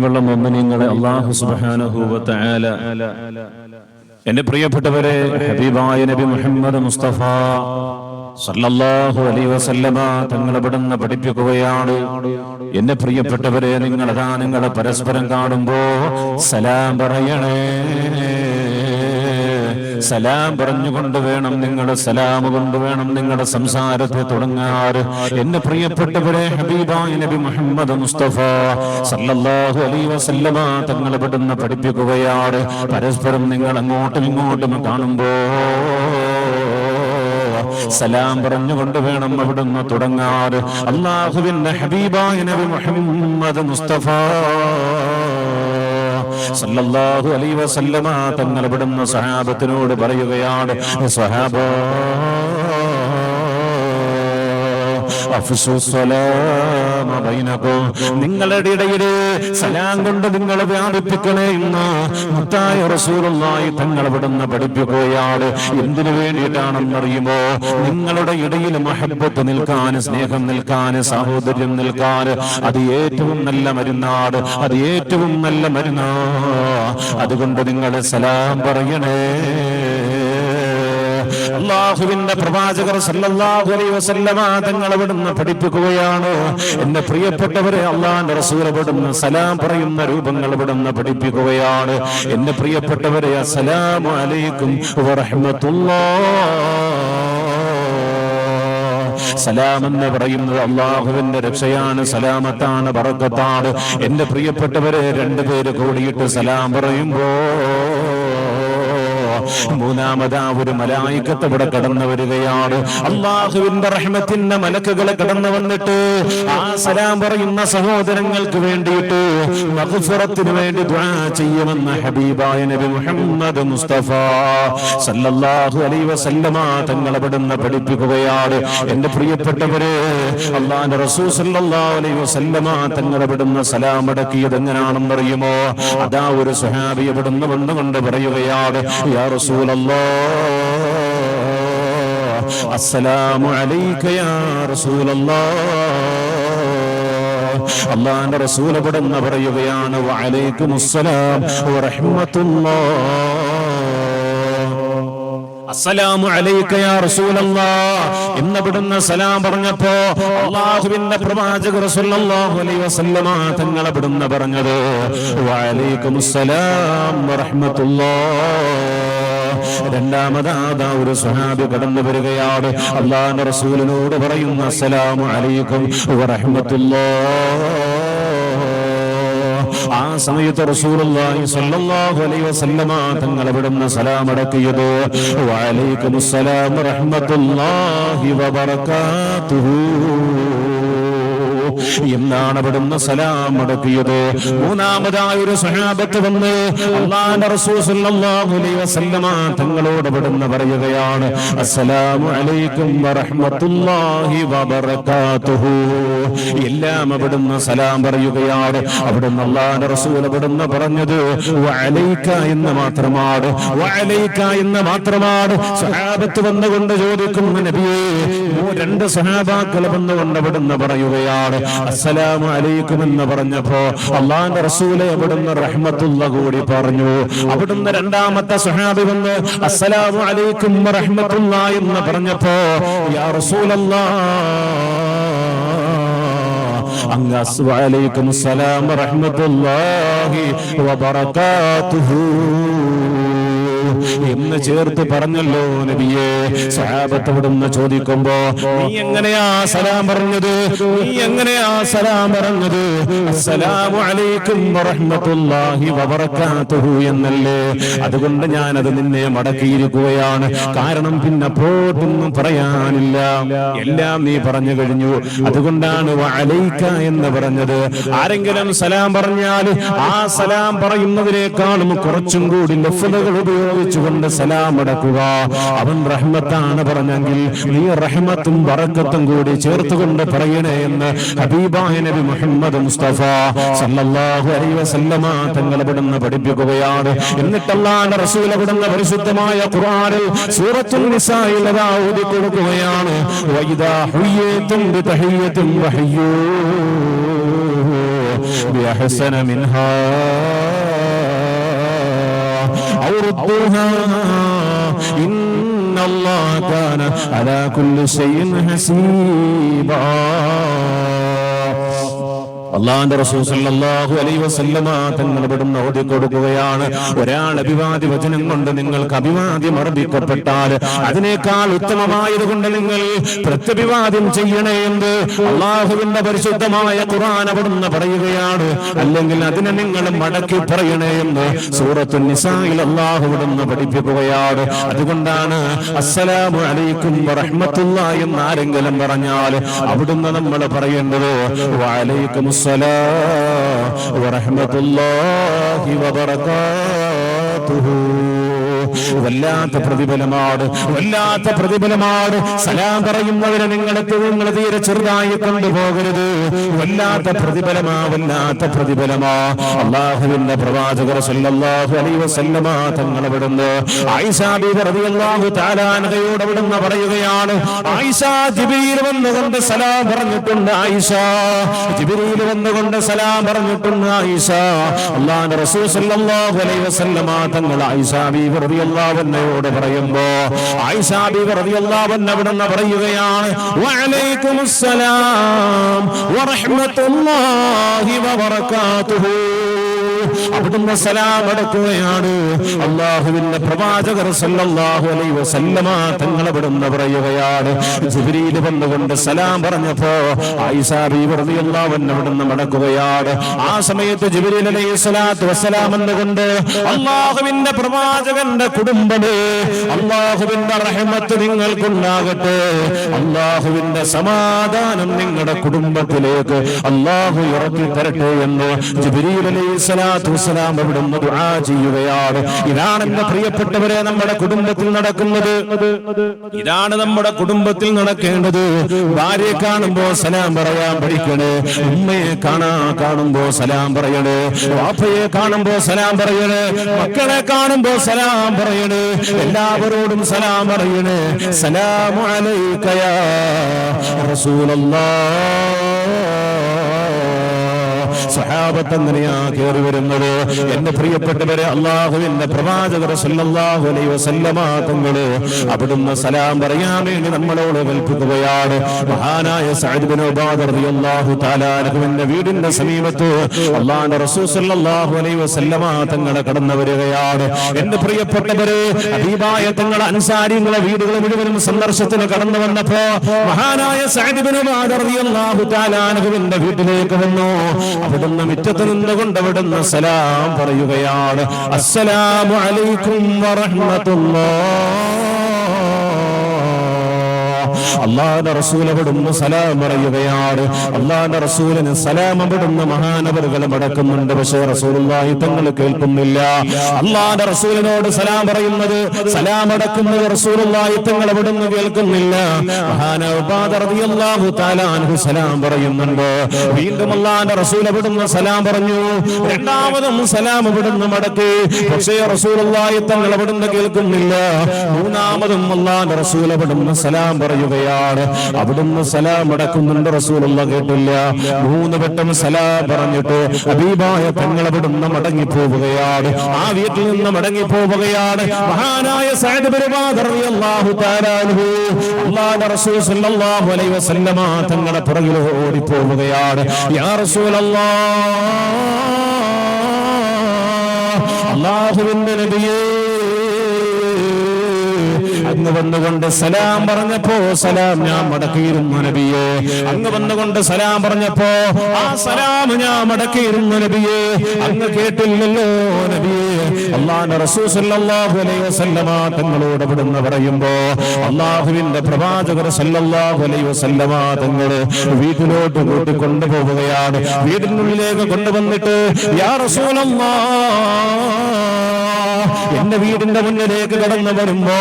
പ്രിയമുള്ള മൊമ്മനിങ്ങളെ അള്ളാഹു സുബാനഹൂവത്തായാല എന്റെ പ്രിയപ്പെട്ടവരെ ഹബീബായ നബി മുഹമ്മദ് മുസ്തഫ സല്ലല്ലാഹു അലൈഹി വസല്ലമ തങ്ങൾ ഇവിടുന്ന് പഠിപ്പിക്കുകയാണ്. എന്നെ പ്രിയപ്പെട്ടവരെ നിങ്ങളതാ നിങ്ങളെ പരസ്പരം കാണുമ്പോ സലാം പറയണേ. സലാം പറഞ്ഞുകൊണ്ട് വേണം നിങ്ങളുടെ സലാം കൊണ്ട് വേണം നിങ്ങളുടെ സംസാരത്തെ തുടങ്ങാറ് എന്റെ പ്രിയപ്പെട്ടവരെ ഹബീബായ നബി മുഹമ്മദ് മുസ്തഫ സല്ലല്ലാഹു അലൈഹി വസല്ലമ പഠിപ്പിക്കുകയാണ്. പരസ്പരം നിങ്ങൾ അങ്ങോട്ടും ഇങ്ങോട്ടും കാണുമ്പോ സലാം പറഞ്ഞുകൊണ്ട് വേണം അവിടുന്ന് തുടങ്ങാറ് അള്ളാഹുവിന്റെ ഹബീബായ നബി മുഹമ്മദ് മുസ്തഫ സല്ലല്ലാഹു അലൈഹി വസല്ലമ തങ്ങൾ ഇവിടുന്ന് സഹാബത്തിനോട് പറയുകയാണ് സഹാബ നിങ്ങളുടെ ഇടയിൽ സലാം കൊണ്ട് നിങ്ങൾ വ്യാപിപ്പിക്കണേ എന്ന് മുത്തായ റസൂലുള്ളാഹി തങ്ങൾ ഇവിടുന്ന് പഠിപ്പിക്കുകയാണ് എന്തിനു വേണ്ടിയിട്ടാണെന്നറിയുമോ? നിങ്ങളുടെ ഇടയിൽ മഹബത്ത് നിൽക്കാൻ സ്നേഹം നിൽക്കാൻ സാഹോദര്യം നിൽക്കാൻ അത് ഏറ്റവും നല്ല മരുന്നാട് അത് ഏറ്റവും നല്ല മരുന്നാ. അതുകൊണ്ട് നിങ്ങൾ സലാം പറയണേ. അള്ളാഹുവിന്റെ പ്രവാചകർ സല്ലല്ലാഹു അലൈഹി വസല്ലമ അവിടുന്ന് പഠിപ്പിക്കുകയാണ്. എന്റെ പ്രിയപ്പെട്ടവരെ അള്ളാഹിന്റെ റസൂൽ അവിടുന്ന് സലാം പറയുന്ന രൂപങ്ങൾ അവിടുന്ന് പഠിപ്പിക്കുകയാണ്. എന്റെ പ്രിയപ്പെട്ടവരെ അസ്സലാമു അലൈക്കും സലാം എന്ന് പറയുന്നത് അള്ളാഹുവിന്റെ രക്ഷയാണ് സലാമത്താണ് ബറക്കത്താണ്. എന്റെ പ്രിയപ്പെട്ടവരെ രണ്ടുപേര് കൂടിയിട്ട് സലാം പറയുമ്പോ മൂന്നാമതാ ഒരു മലായിക്കത്ത് ഇവിടെ കടന്നു വരികയാണ്. അള്ളാഹുവിന്റെ റഹ്മത്തിന്റെ മലക്കുകളെ കടന്നു വന്നിട്ട് ആ സലാം പറയുന്ന സഹോദരങ്ങൾക്ക് വേണ്ടിയിട്ട് മഗ്ഫിറത്തിന് വേണ്ടി ചെയ്യുമെന്ന് ഹബീബായ നബി മുഹമ്മദ് മുസ്തഫ സല്ലല്ലാഹു അലൈഹി വസല്ലമ തങ്ങൾ അവിടുന്ന് പഠിപ്പിക്കുകയാണ്. എന്റെ പ്രിയപ്പെട്ടവരെ അള്ളാഹിന്റെ റസൂൽ സല്ലല്ലാഹു അലൈഹി വസല്ലമ തങ്ങൾ അവിടുന്ന് സലാം അടക്കിയത് എങ്ങനെയാണെന്നറിയുമോ അതാ ഒരു സുഹാബി അവിടുന്ന് വന്നുകൊണ്ട് പറയുകയാണ് യാ റസൂലല്ലാഹ്. അസ്സലാമു അലൈക യാ الله അള്ളാന്റെ റസൂൽ അവിടുന്ന് പറയുകയാണ് വഅലൈക്കും അസ്സലാം വറഹ്മത്തുള്ളാഹ് അസ്സലാമു അലൈക യാ സലാം പറഞ്ഞപ്പോ അള്ളാഹുവിന്റെ പ്രവാചകർ സല്ലല്ലാഹു അലൈഹി വസല്ലമ പറഞ്ഞത് വഅലൈക്കും അസ്സലാം വറഹ്മത്തുള്ളാഹ്. രണ്ടാമതാതാ ഒരു സ്വഹാബി കടന്നു വരികയാണ്. അള്ളാഹിന്റെ റസൂലിനോട് പറയുന്ന അസ്സലാമു അലൈക്കും വറഹ്മത്തുള്ളാഹ്. ആ സമയത്ത് റസൂലുള്ളാഹി സ്വല്ലല്ലാഹു അലൈഹി വസല്ലമ തങ്ങൾ സലാം അടക്കിയത് വഅലൈക്കും അസ്സലാം വറഹ്മത്തുള്ളാഹി വബറകാതുഹു. എന്നാണ് സലാം അടക്കിയത്. മൂന്നാമതായ ഒരു സഹാബത്ത് വന്ന് അള്ളാന്റെ തങ്ങളോട് അവിടുന്ന് പറയുകയാണ് അസ്സലാമു അലൈക്കും വറഹ്മത്തുള്ളാഹി വബറകാതുഹു. എല്ലാം അവിടുന്ന് സലാം പറയുകയാണ്. അവിടുന്ന് അള്ളാന്റെ റസൂൽ അവിടുന്ന് പറഞ്ഞത് വഅലൈക എന്ന് മാത്രമാണ്. വഅലൈക എന്ന് മാത്രമാണ്. സഹാബത്ത് വന്നുകൊണ്ട് ചോദിക്കുന്നു നബിയേ രണ്ട് സഹാബാക്കൾ വന്നുകൊണ്ട് അവിടുന്ന് പറയുകയാണ്. അസ്സലാമു അലൈക്കും എന്ന് പറഞ്ഞപ്പോ അള്ളാന്റെ റസൂലെ അവിടുന്ന് റഹ്മത്തുള്ള കൂടി പറഞ്ഞു. അവിടുന്ന് രണ്ടാമത്തെ സഹാബി വന്ന് അസ്സലാമു അലൈക്കും റഹ്മത്തുള്ള എന്ന് പറഞ്ഞപ്പോ യാ റസൂലല്ലാ അങ്ങ് അലൈക്കും സലാം റഹ്മത്തുള്ളാഹി വബറകാതുഹു. എന്ന് ചേർത്ത് പറഞ്ഞല്ലോ നബിയെ. സഹാബത്ത് ഇവിടുന്ന് ചോദിക്കുമ്പോ നീ എങ്ങനെയാ സലാം പറഞ്ഞത്? നീ എങ്ങനെയാ സലാം പറഞ്ഞത്? അസ്സലാമു അലൈക്കും വറഹ്മത്തുള്ളാഹി വബറകാതുഹു എന്നല്ലേ. അതുകൊണ്ട് ഞാൻ അത് നിന്നെ മടക്കിയിരിക്കുകയാണ്. കാരണം പിന്നെ പോട്ടൊന്നും പറയാനില്ല. എല്ലാം നീ പറഞ്ഞു കഴിഞ്ഞു. അതുകൊണ്ടാണ് വഅലൈക എന്ന് പറഞ്ഞത്. ആരെങ്കിലും സലാം പറഞ്ഞാൽ ആ സലാം പറയുന്നതിനേക്കാളും കുറച്ചും കൂടി ലഫ്ലുകൾ ഉപയോഗിച്ചുകൊണ്ട് സലാം അടക്കുക അവൻ റഹ്മത്താണ് പറഞ്ഞെങ്കിൽ നീ റഹ്മത്തും ബറക്കത്തും കൂടി ചേർത്തുകൊണ്ട് പറയണേ എന്ന് ഹബീബായ നബി മുഹമ്മദ് മുസ്തഫ സല്ലല്ലാഹു അലൈഹി വസല്ലമ തങ്ങൾ ഇവിടുന്ന് പഠിപ്പിക്കുകയാണ് എന്നിട്ട് അല്ലാഹുവിന്റെ റസൂൽ ഇവിടുന്ന് പരിശുദ്ധമായ ഖുർആനിൽ സൂറത്തുൽ നിസായിൽ അതാ ഓതി കൊടുക്കുകയാണ് വൈദാ ഹുയ്യത്തും ബിതഹിയ്യത്തും വഹയ്യൂ بأحسن منها ردوها إن الله كان على كل شيء حسيبا. അള്ളാന്റെ റസൂൽ സല്ലല്ലാഹു അലൈഹി വസല്ലമ തങ്ങൾ ഇവിടുന്ന് ഓതി കൊടുക്കുകയാണ്. ഒരാൾ അഭിവാദ്യ വചനം കൊണ്ട് നിങ്ങൾക്ക് അഭിവാദ്യം അർപ്പിക്കപ്പെട്ടാൽ അതിനേക്കാൾ ഉത്തമമായത് കൊണ്ട് നിങ്ങൾ പ്രത്യഭിവാദ്യം ചെയ്യണേ എന്ന് അള്ളാഹുവിന്റെ പരിശുദ്ധമായ ഖുർആൻ അവിടുന്ന് പറയുകയാണ്. അല്ലെങ്കിൽ അതിനെ നിങ്ങൾ മടക്കി പറയണേ എന്ന് സൂറത്തു നിസായിൽ അള്ളാഹു ഇവിടുന്ന് പഠിപ്പിക്കുകയാണ്. അതുകൊണ്ടാണ് അസ്സലാമു അലൈക്കും വറഹ്മത്തുള്ള എന്ന് ആരെങ്കിലും പറഞ്ഞാൽ അവിടുന്ന് നമ്മൾ പറയേണ്ടത് വഅലൈക്കും അസ്സലാം വറഹ്മത്തുള്ളാഹി വബറകാതുഹു വല്ലാത്ത പ്രതിഫലമാണ് വല്ലാത്ത പ്രതിഫലമാണ്. സലാം പറയുന്നവരെ നിങ്ങളെത്തി നിങ്ങൾ തീരെ ചെറുതായി കൊണ്ടുപോകരുത്. വല്ലാത്ത പ്രതിഫലമാ വല്ലാത്ത പ്രതിഫലമാ. അള്ളാഹുവിന്റെ പ്രവാചകർ സല്ലല്ലാഹു അലൈഹി വസല്ലമ തങ്ങൾ അവിടുന്ന് ആയിഷ തആല പറയുകയാണ് ആയിഷ ജിബ്രീൽ വന്നുകൊണ്ട് സലാം പറഞ്ഞിട്ടുണ്ട് ആയിഷ. ജിബ്രീൽ വന്നുകൊണ്ട് സലാം പറഞ്ഞിട്ടുണ്ട് ആയിഷ. റസൂൽ സല്ലല്ലാഹു അലൈഹി വസല്ലമ തങ്ങൾ ആയിഷ അൻഹയോട് പറയുമ്പോ ആയിഷ ബീവി അൻഹ അവിടുന്ന് പറയുകയാണ് വഅലൈക്കുമുസ്സലാം വറഹ്മത്തുള്ളാഹി വബറകാതുഹു. അവിടുന്ന് സലാം അടക്കുകയാണ്. അള്ളാഹുവിന്റെ പ്രവാചകർ സല്ലല്ലാഹു അലൈഹി വസല്ലമ തങ്ങൾ അവിടുന്ന് പറയുകയാണ്. ജിബ്രീൽ വന്നുകൊണ്ട് സലാം പറഞ്ഞപ്പോ ആയിഷ ബീവി റളിയല്ലാഹു അൻഹ അവിടുന്ന് മടക്കുകയാണ്. ആ സമയത്ത് ജിബ്രീൽ അലൈഹി സ്വലാത്തു വസ്സലാം എന്നുകൊണ്ട് അള്ളാഹുവിന്റെ പ്രവാചകന്റെ കുടുംബമേ അള്ളാഹുവിന്റെ റഹ്മത്ത് നിങ്ങൾക്കുണ്ടാകട്ടെ. അള്ളാഹുവിന്റെ സമാധാനം നിങ്ങളുടെ കുടുംബത്തിലേക്ക് അള്ളാഹു ഇറക്കി തരട്ടെ എന്ന് ജിബ്രീൽ അലൈഹി സ്വലാത്തു വസ്സലാം അവിടുന്ന് ദുആ ചെയ്യുകയാണ്. ഇതാണ് എന്റെ പ്രിയപ്പെട്ടവരെ നമ്മുടെ കുടുംബത്തിൽ നടക്കുന്നത്. ഇതാണ് നമ്മുടെ കുടുംബത്തിൽ നടക്കേണ്ടത്. ഭാര്യയെ കാണുമ്പോ സലാം പറയാൻ പഠിക്കണേ. ഉമ്മയെ കാണാ കാണുമ്പോ സലാം പറയണേ. വാപ്പയെ കാണുമ്പോ സലാം പറയണേ. മക്കളെ കാണുമ്പോ സലാം പറയണേ. എല്ലാവരോടും സലാം പറയണേ. സലാമു അലൈക്കയാ റസൂലല്ലാ. സഹാബത്ത് അങ്ങനെയാ കയറി വരുന്നത്. എന്റെ പ്രിയപ്പെട്ടവരെ അള്ളാഹുവിന്റെ പ്രവാചകർ സല്ലല്ലാഹു അലൈഹി വസല്ലമ തങ്ങൾ അവിടുന്ന് സലാം പറയാൻ വേണ്ടി നമ്മളോട് കൽപ്പിക്കുകയാണ് മഹാനായ സഅദ് ബിൻ ഉബാദ റളിയല്ലാഹു തആല അൻഹുവിന്റെ വീടിന്റെ സമീപത്ത് അള്ളാഹുവിന്റെ റസൂൽ സല്ലല്ലാഹു അലൈഹി വസല്ലമ തങ്ങളെ കടന്നു വരികയാണ്. എന്റെ പ്രിയപ്പെട്ടവരെ ഹബീബായ തങ്ങൾ അൻസാരികളെ വീടുകൾ മുഴുവനും സന്ദർശത്തിന് കടന്നു വന്നപ്പോ മഹാനായ സഅദ് ബിൻ ഉബാദ റളിയല്ലാഹു തആല അൻഹുവിന്റെ വീട്ടിലേക്ക് വന്നു. അവിടുന്ന് മുറ്റത്ത് നിന്നുകൊണ്ട് അവിടുന്ന് സലാം പറയുകയാണ്. അസ്സലാമു അലൈക്കും വറഹ്മത്തുള്ളാഹ്. അള്ളാന്റെ റസൂൽ സലാം പറയുകയാണ് അള്ളാന്റെ റസൂലിന് സലാം അവിടുന്ന് മഹാനവറുകൾ മടക്കുന്നുണ്ട്. പക്ഷേ റസൂലുള്ളാഹി തങ്ങൾ കേൾക്കുന്നില്ല. അള്ളാന്റെ റസൂലിനോട് സലാം പറയുന്നത് സലാം അടക്കുന്നത് റസൂലുള്ളാഹി തങ്ങൾ അവിടുന്ന് കേൾക്കുന്നില്ല. മഹാനവ്വാഹു താലാൻഹു സലാം പറയുന്നുണ്ട്. വീണ്ടും അള്ളാന്റെ റസൂൽ അവിടുന്ന് സലാം പറഞ്ഞു. രണ്ടാമതും സലാം അവിടുന്ന് മടക്കി. പക്ഷേ റസൂലുള്ളാഹി തങ്ങൾ അവിടുന്ന് കേൾക്കുന്നില്ല. മൂന്നാമതും അള്ളാന്റെ റസൂൽ അവിടുന്ന് സലാം പറയുകയാണ്. അവിടുന്ന് സലാം അടക്കുന്നുണ്ട് റസൂലുള്ള കേട്ടില്ല. മൂന്ന് വട്ടം സലാം പറഞ്ഞിട്ട് അബീബായ തങ്ങൾ അവിടുന്ന് മടങ്ങി പോവുകയാണ് ആ വീട്ടിൽ നിന്ന് മടങ്ങി പോവുകയാണ് മഹാനായ സഅദ് ഉബാദ റളിയല്ലാഹു തആല അൻഹു അല്ലാഹുവിന്റെ റസൂൽ സല്ലല്ലാഹു അലൈഹി വസല്ലമ തങ്ങളുടെ പുറകിൽ ഓടി പോവുകയാണ് യാ റസൂലല്ലാഹ് അല്ലാഹുവിന്റെ നബിയേ അങ്ങ് വന്നുകൊണ്ട് സലാം പറഞ്ഞപ്പോ സലാം ഞാൻ മടക്കിയിരുന്നു നബിയേ. അങ്ങ് വന്നുകൊണ്ട് സലാം പറഞ്ഞപ്പോ ആ സലാം ഞാൻ മടക്കിയിരുന്നു നബിയെ. അങ്ങ് കേട്ടില്ലല്ലോ നബിയേ. അള്ളാന്റെ സല്ലല്ലാഹു അലൈഹി വസല്ലമ തങ്ങളോട് ഇവിടുന്ന് പറയുമ്പോ അള്ളാഹുവിന്റെ പ്രവാചകർ സല്ലല്ലാഹു അലൈഹി വസല്ലമ തങ്ങൾ വീട്ടിലോട്ട് കൂട്ടി കൊണ്ടുപോവുകയാണ് വീടിനുള്ളിലേക്ക് കൊണ്ടുവന്നിട്ട് യാ റസൂലല്ലാഹ് എന്റെ വീടിന്റെ മുന്നിലേക്ക് കടന്നു വരുമ്പോ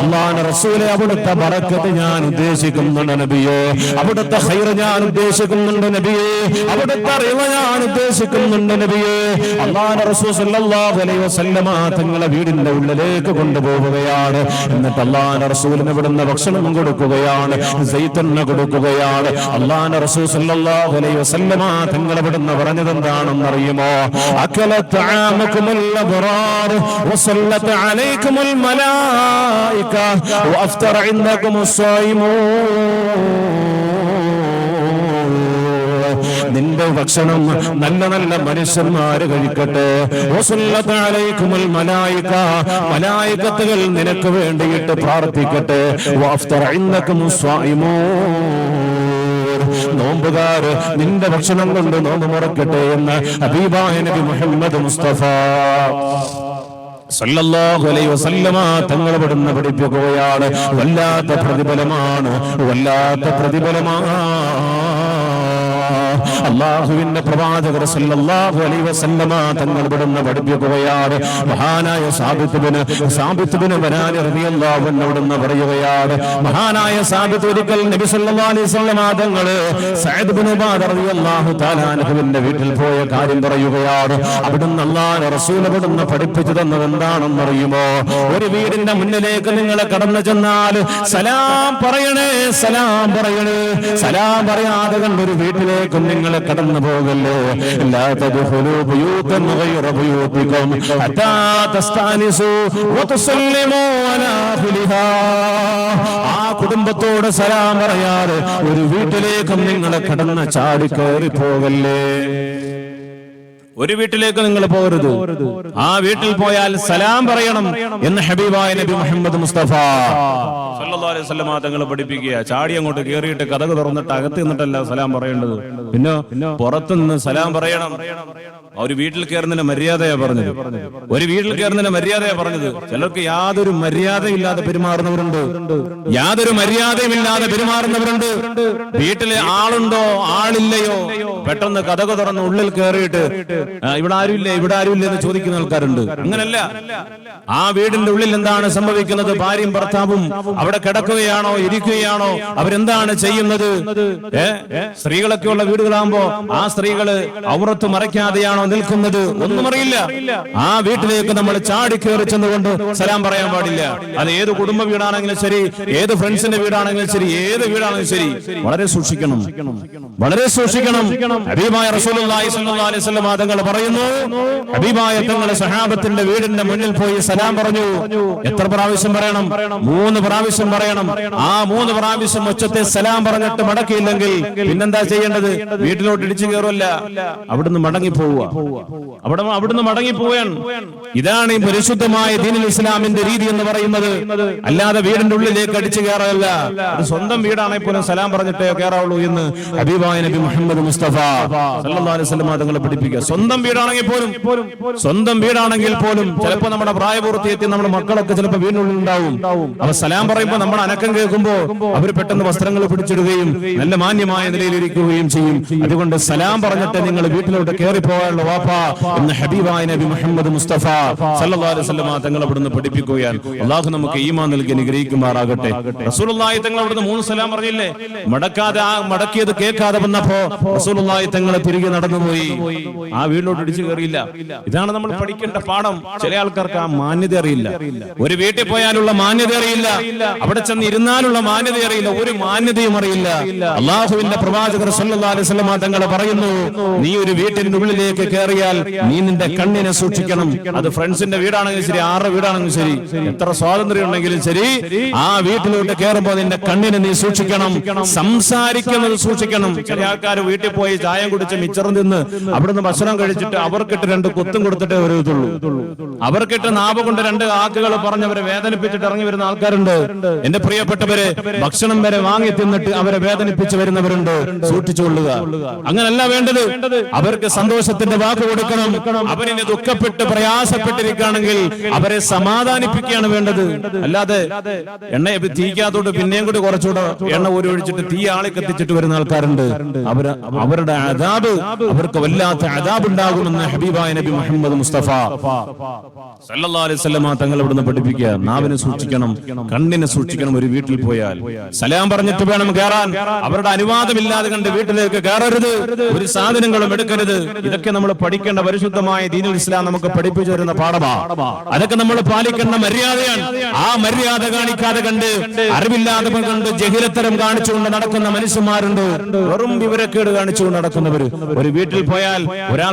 അള്ളാഹ് റസൂലെ അവിടുത്തെ ബറക്കത്ത് ഞാൻ ഉദ്ദേശിക്കുന്നുണ്ട് നബിയെ. അവിടുത്തെ ഹൈർ ഞാൻ ഉദ്ദേശിക്കുന്നുണ്ട് നബിയെ. അവിടുത്തെ അറിവ് ഞാൻ ഉദ്ദേശിക്കുന്നുണ്ട് നബിയെ. അള്ളാഹ് റസൂൽ സല്ലല്ലാഹു അലൈഹി വസല്ലമ തങ്ങളെ വീടിന്റെ ഉള്ളിലേക്ക് കൊണ്ടുപോവുകയാണ്. എന്നിട്ട് അള്ളാഹ് റസൂലിന് ഇവിടുന്ന് ഭക്ഷണം കൊടുക്കുകയാണ് സൈത്തന്നെ കൊടുക്കുകയാണ്. അള്ളാഹ് റസൂൽ സല്ലല്ലാഹു അലൈഹി വസല്ലമ തങ്ങൾ ഇവിടുന്ന് പറഞ്ഞത് എന്താണെന്ന് അറിയുമോ? അക്കലത്ത് ആമക്കുമുൽ അബ്റാർ വസല്ലത്ത് അലൈക്കുമുൽ മലായിക വഅഫ്തറ عندكم الصائمون. നിന്റെ ഭക്ഷണം നല്ല നല്ല മനുഷ്യന്മാര് കഴിക്കട്ടെ. മലായിക. മലായികത്തുകൾ നിനക്ക് വേണ്ടിയിട്ട് പ്രാർത്ഥിക്കട്ടെ. നോമ്പുകാര് നിന്റെ ഭക്ഷണം കൊണ്ട് നോമ്പ് മുറക്കട്ടെ എന്ന് ഹബീബായ നബി മുഹമ്മദ് മുസ്തഫ. ഇവിടുന്ന് പഠിപ്പിക്കുകയാണ് വല്ലാത്ത പ്രതിഫലമാണ്. വല്ലാത്ത പ്രതിഫലമാണ് അള്ളാഹുവിന്റെ പ്രവാചകർ സല്ലല്ലാഹു അലൈഹി വസല്ലമ തങ്ങൾ ഇവിടുന്ന് പഠിപ്പിക്കുകയാണ്. മഹാനായ സാബിത്തുബിന് സാബിത്തുബിന് വരാൻ റളിയല്ലാഹു അൻഹു ഇവിടുന്ന് പറയുകയാണ്. മഹാനായ സാബിത്ത് ഒരിക്കൽ നബി സല്ലല്ലാഹു അലൈഹി വസല്ലമ തങ്ങൾ സഅദ് ഇബ്നു ഉബാദ റളിയല്ലാഹു തആല അൻഹുവിന്റെ വീട്ടിൽ പോയ കാര്യം പറയുകയാണ്. അവിടുന്ന് അള്ളാഹുവിന്റെ റസൂൽ പഠിപ്പിച്ചു തന്നത് എന്താണെന്ന് അറിയുമോ ഒരു വീടിന്റെ മുന്നിലേക്ക് നിങ്ങൾ കടന്നു ചെന്നാൽ സലാം പറയണേ സലാം പറയണേ. സലാം പറയാതെ കണ്ടൊരു വീട്ടിലേക്കും നിങ്ങൾ കടന്നു പോകല്ലേ? ആ കുടുംബത്തോട് സലാം പറയാതെ ഒരു വീട്ടിലേക്കും നിങ്ങളെ കടന്ന് ചാടി കയറി പോകല്ലേ ഒരു വീട്ടിലേക്ക് നിങ്ങൾ പോകരുത്. ആ വീട്ടിൽ പോയാൽ സലാം പറയണം എന്ന് ഹബീബായ നബി മുഹമ്മദ് മുസ്തഫ. വസല്ലം തങ്ങൾ പഠിപ്പിക്കുക. ചാടി അങ്ങോട്ട് കയറിയിട്ട് കഥക് തുറന്നിട്ട് അകത്ത് നിന്നിട്ടല്ല സലാം പറയേണ്ടത്. പിന്നെ പുറത്തു നിന്ന് സലാം പറയണം. ഒരു വീട്ടിൽ കയറുന്നതിന്റെ മര്യാദയാ പറഞ്ഞത്. ഒരു വീട്ടിൽ കയറുന്നതിന്റെ മര്യാദയാ പറഞ്ഞത്. ചിലർക്ക് യാതൊരു മര്യാദയില്ലാതെ പെരുമാറുന്നവരുണ്ട്. യാതൊരു മര്യാദയുമില്ലാതെ പെരുമാറുന്നവരുണ്ട്. വീട്ടിൽ ആളുണ്ടോ? ആളില്ലയോ? പെട്ടെന്ന് കഥക തുറന്ന് ഉള്ളിൽ കയറിയിട്ട് "ആ, ഇവിടെ ആരുമില്ലേ ഇവിടെ ആരുമില്ലേ എന്ന് ചോദിക്കുന്ന ആൾക്കാരുണ്ട്. അങ്ങനല്ല. ആ വീടിന്റെ ഉള്ളിൽ എന്താണ് സംഭവിക്കുന്നത്? ഭാര്യയും ഭർത്താവും അവിടെ കിടക്കുകയാണോ ഇരിക്കുകയാണോ? അവരെന്താണ് ചെയ്യുന്നത്? സ്ത്രീകളൊക്കെ ഉള്ള വീടുകളാകുമ്പോ ആ സ്ത്രീകൾ ഔറത്ത് മറയ്ക്കാതെയാണോ നിൽക്കുന്നത്? ഒന്നും അറിയില്ല. ആ വീട്ടിലേക്ക് നമ്മൾ ചാടി കയറി ചെന്നുകൊണ്ട് സലാം പറയാൻ പാടില്ല. അത് ഏത് കുടുംബ വീടാണെങ്കിലും ശരി ഏത് ഫ്രണ്ട്സിന്റെ വീടാണെങ്കിലും ശരി ഏത് വീടാണെങ്കിലും ശരി. വളരെ സൂക്ഷിക്കണം. വളരെ സൂക്ഷിക്കണം. റസൂലുള്ളാഹി സ്വല്ലല്ലാഹു അലൈഹി വസല്ലം പറയുന്നു ഹബീബായ തങ്ങൾ സഹാബത്തിന്റെ വീടിന്റെ മുന്നിൽ പോയി സലാം പറഞ്ഞു. എത്ര പ്രാവശ്യം പറയണം? മൂന്ന് പ്രാവശ്യം പറയണം. ആ മൂന്ന് പ്രാവശ്യം ഉച്ചത്തെ സലാം പറഞ്ഞിട്ട് മടക്കിയില്ലെങ്കിൽ പിന്നെന്താ ചെയ്യേണ്ടത്? വീട്ടിലോട്ട് ഇടിച്ചു കയറുമല്ല അവിടുന്ന് മടങ്ങി പോവുക. അവിടെ അവിടുന്ന് മടങ്ങി പോവാൻ. ഇതാണ് ഈ പരിശുദ്ധമായ ദീനുൽ ഇസ്ലാമിന്റെ രീതി എന്ന് പറയുന്നത്. അല്ലാതെ വീടിന്റെ ഉള്ളിലേക്ക് അടിച്ചു കയറല്ല. സ്വന്തം വീടാണെങ്കിൽ പോലും സലാം പറഞ്ഞിട്ടേ കയറാവുള്ളൂ എന്ന് ഹബീബായ നബി മുഹമ്മദ് മുസ്തഫ സല്ലല്ലാഹു അലൈഹി വസല്ലം തങ്ങളെ പഠിപ്പിക്കുക. സ്വന്തം വീടാണെങ്കിൽ പോലും സ്വന്തം വീടാണെങ്കിൽ പോലും ചിലപ്പോ നമ്മുടെ പ്രായപൂർത്തി എത്തി നമ്മുടെ മക്കളൊക്കെ ചിലപ്പോൾ വീടിനുള്ളിൽ ഉണ്ടാവും. അവ സലാം പറയുമ്പോൾ നമ്മൾ അനക്കം കേൾക്കുമ്പോൾ അവർ പെട്ടെന്ന് വസ്ത്രങ്ങൾ പിടിച്ചിടുകയും നല്ല മാന്യമായ നിലയിൽ ഇരിക്കുകയും ചെയ്യും. അതുകൊണ്ട് സലാം പറഞ്ഞിട്ട് നിങ്ങൾ വീട്ടിലോട്ട് കയറി പോകാനുള്ള വാപ്പ എന്ന് ഹബീബായ നബി മുഹമ്മദ് മുസ്തഫ സല്ലല്ലാഹു അലൈഹി വസല്ലം തങ്ങൾ അവിടുന്ന് പഠിപ്പിക്കുകയാണ്. അള്ളാഹു നമുക്ക് ഈമാൻ നൽകി അനുഗ്രഹിക്കുമാറാകട്ടെ. റസൂലുള്ളാഹി തങ്ങൾ അവിടുന്ന് മൂന്ന് സലാം പറഞ്ഞില്ലേ? മടക്കാതെ ആ മടക്കിയത് കേൾക്കാതെ വന്നപ്പോ റസൂലുള്ളാഹി തങ്ങളെ തിരികെ നടന്നുപോയി. ആ വീട്ടിലോട്ട് ഇടിച്ചു കയറിയില്ല. ഇതാണ് നമ്മൾ പഠിക്കേണ്ട പാഠം. ചില ആൾക്കാർക്ക് ആ മാന്യത അറിയില്ല. ഒരു വീട്ടിൽ പോയാലുള്ള മാന്യത അറിയില്ല. അവിടെ ചെന്ന് ഇരുന്നാലുള്ള മാന്യത അറിയില്ല. ഒരു മാന്യതയും അറിയില്ല. അള്ളാഹുവിന്റെ പ്രവാചകർ വസല്ലം തങ്ങൾ പറയുന്നു നീ ഒരു വീട്ടിന്റെ ഉള്ളിലേക്ക് കയറിയാൽ നീ നിന്റെ കണ്ണിനെ സൂക്ഷിക്കണം. അത് ഫ്രണ്ട്സിന്റെ വീടാണെങ്കിലും ശരി ആറ് വീടാണെങ്കിലും ശരി എത്ര സ്വാതന്ത്ര്യം ഉണ്ടെങ്കിലും ശരി ആ വീട്ടിലോട്ട് കയറുമ്പോൾ നിന്റെ കണ്ണിനെ നീ സൂക്ഷിക്കണം. സംസാരിക്കുന്നത് സൂക്ഷിക്കണം. ചില ആൾക്കാർ വീട്ടിൽ പോയി ചായം കുടിച്ച് മിച്ചറും തിന്ന് അവിടുന്ന് ഭക്ഷണം കഴിച്ചിട്ട് അവർക്കിട്ട് രണ്ട് കുത്തും കൊടുത്തിട്ടേ വരത്തുള്ളൂ അവർക്കിട്ട് നാവ് കൊണ്ട് രണ്ട് ആക്കുകൾ പറഞ്ഞവരെ വേദനിപ്പിച്ചിട്ട് ഇറങ്ങി വരുന്ന ആൾക്കാരുണ്ട്. എന്റെ പ്രിയപ്പെട്ടവര് ഭക്ഷണം വരെ വാങ്ങി തിന്നിട്ട് അവരെ വേദനിപ്പിച്ച് വരുന്നവരുണ്ട്. സൂക്ഷിച്ചുകൊള്ളുക. അങ്ങനല്ല വേണ്ടത്. അവർക്ക് സന്തോഷത്തിന്റെ വാക്ക് കൊടുക്കണം. അവരിന് ദുഃഖപ്പെട്ട് പ്രയാസപ്പെട്ടിരിക്കുകയാണെങ്കിൽ അവരെ സമാധാനിപ്പിക്കുകയാണ് വേണ്ടത്. അല്ലാതെ എണ്ണ തീക്കാത്തോട്ട് പിന്നെയും കൂടി കുറച്ചുകൂടെ എണ്ണ ഊരി ഒഴിച്ചിട്ട് തീ ആളെ കത്തിച്ചിട്ട് വരുന്ന ആൾക്കാരുണ്ട്. അവർ അവരുടെ അതാബ് അവർക്ക് വല്ലാത്ത അതാബ് ഉണ്ടാകുമെന്ന് ഹബീബായ നബി മുഹമ്മദ് മുസ്തഫ. വസല്ലമ തങ്ങൾ ഇവിടുന്ന് പഠിപ്പിക്കുക. നാവിനെ സൂക്ഷിക്കണം കണ്ണിനെ സൂക്ഷിക്കണം ഒരു വീട്ടിൽ പോയാൽ. സലാം പറഞ്ഞിട്ട് വേണം കേറാൻ അവരുടെ അനുവാദമില്ലാതെ കണ്ട് വീട്ടിലേക്ക് കയറരുത്. ഒരു സാധനങ്ങളും എടുക്കരുത്. ഇതൊക്കെ നമ്മൾ പഠിക്കേണ്ട പരിശുദ്ധമായ ദീനുൽ ഇസ്ലാം നമുക്ക് പഠിപ്പിച്ചു തരുന്ന പാഠമാ. അതൊക്കെ നമ്മൾ പാലിക്കേണ്ട മര്യാദയാണ്. ആ മര്യാദ കാണിക്കാതെ കണ്ട് അറിവില്ലാതെ കണ്ട് ജഹിലത്തരം കാണിച്ചുകൊണ്ട് നടക്കുന്ന മനുഷ്യന്മാരുണ്ട്. വെറും വിവരക്കേട് കാണിച്ചുകൊണ്ട് നടക്കുന്നവര്. ഒരു വീട്ടിൽ പോയാൽ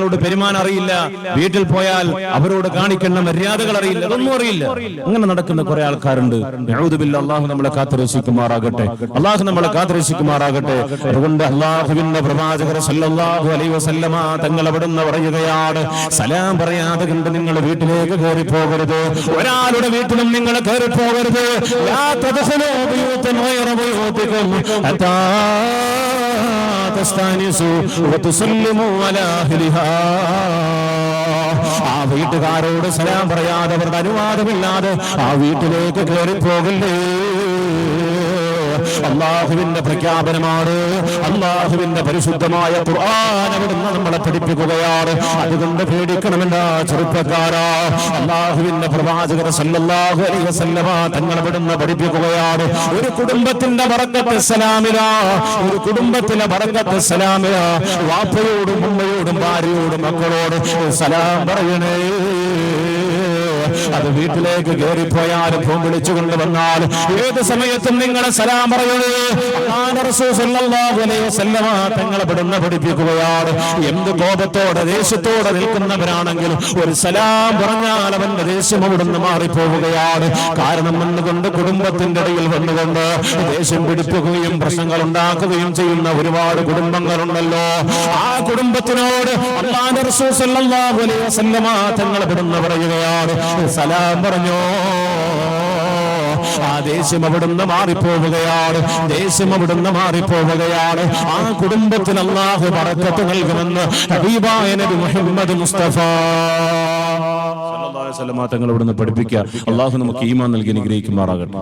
ഒരാളോട് പെരുമാൻ അറിയില്ല. വീട്ടിൽ പോയാൽ അവരോട് കാണിക്കേണ്ട മര്യാദകൾ അറിയില്ല. അതൊന്നും അറിയില്ല. അങ്ങനെ നടക്കുന്ന കുറെ ആൾക്കാരുണ്ട്. അള്ളാഹു നമ്മളെ കാത്തുരക്ഷിക്കുമാറാകട്ടെ. അള്ളാഹു നമ്മളെ കാത്തുരക്ഷിക്കുമാറാകട്ടെ. അതുകൊണ്ട് അള്ളാഹുവിന്റെ പ്രവാചകർ സല്ലല്ലാഹു അലൈഹി വസല്ലമ തങ്ങൾ അവിടുന്ന് പറയുകയാണ്. സലാം പറയാതെ കണ്ട് നിങ്ങൾ വീട്ടിലേക്ക് കയറി പോകരുത് ഒരാളുടെ വീട്ടിലും നിങ്ങൾ കയറി പോകരുത് ലാ തദ്ഖുലൂ ബുയൂതൻ ഗൈറ ബുയൂതികും അതാ ആ വീട്ടുകാരോട് സലാം പറയാതെ അവരുടെ അനുവാദമില്ലാതെ ആ വീട്ടിലേക്ക് കയറി പോകല്ലേ? അള്ളാഹുവിന്റെ പ്രഖ്യാപനമാണ്. അള്ളാഹുവിന്റെ പരിശുദ്ധമായ ഖുർആൻ നമ്മളെ പഠിപ്പിക്കുകയാണ്. അതുകൊണ്ട് പേടിക്കണമെന്ന ചെറുപ്പക്കാരാ. അള്ളാഹുവിന്റെ പ്രവാചകർ സല്ലല്ലാഹു അലൈഹി വസല്ലമ തങ്ങൾ പഠിപ്പിക്കുകയാണ്. ഒരു കുടുംബത്തിന്റെ ബറക്കത്ത് സലാമില. ഒരു കുടുംബത്തിലെ ബറക്കത്ത് സലാമില. വാപ്പയോടും ഉമ്മയോടും ഭാര്യയോടും മക്കളോടും സലാം പറയണേ. അത് വീട്ടിലേക്ക് കയറിപ്പോയാലും ഫോൺ വിളിച്ചുകൊണ്ട് വന്നാൽ ഏത് സമയത്തും നിങ്ങളെ സലാം പറയുന്നത് തങ്ങളെ പെടുന്ന പഠിപ്പിക്കുകയാണ്. എന്ത് കോപത്തോടെ ദേഷ്യത്തോടെ നിൽക്കുന്നവരാണെങ്കിലും ഒരു സലാം പറഞ്ഞാൽ അവന്റെ ദേഷ്യം അവിടുന്ന് മാറിപ്പോവുകയാണ്. കാരണം വന്നുകൊണ്ട് കുടുംബത്തിന്റെ ഇടയിൽ വന്നുകൊണ്ട് ദേഷ്യം പിടിപ്പിക്കുകയും പ്രശ്നങ്ങൾ ഉണ്ടാക്കുകയും ചെയ്യുന്ന ഒരുപാട് കുടുംബങ്ങളുണ്ടല്ലോ. ആ കുടുംബത്തിനോട് തങ്ങൾ പെടുന്ന പറയുകയാണ്. സലാം പറഞ്ഞോ. ആ ദേഷ്യം അവിടുന്ന് മാറിപ്പോവുകയാണ്. ദേഷ്യം അവിടുന്ന് മാറിപ്പോവുകയാണ്. ആ കുടുംബത്തിന് അള്ളാഹു പറക്കത്ത് നൽകുമെന്ന് നബി മുഹമ്മദ് മുസ്തഫ. തങ്ങൾ ഇവിടുന്ന് പഠിപ്പിക്കുക. അള്ളാഹു നമുക്ക് ഈമാൻ നൽകി അനുഗ്രഹിക്കുമാറാകട്ടെ.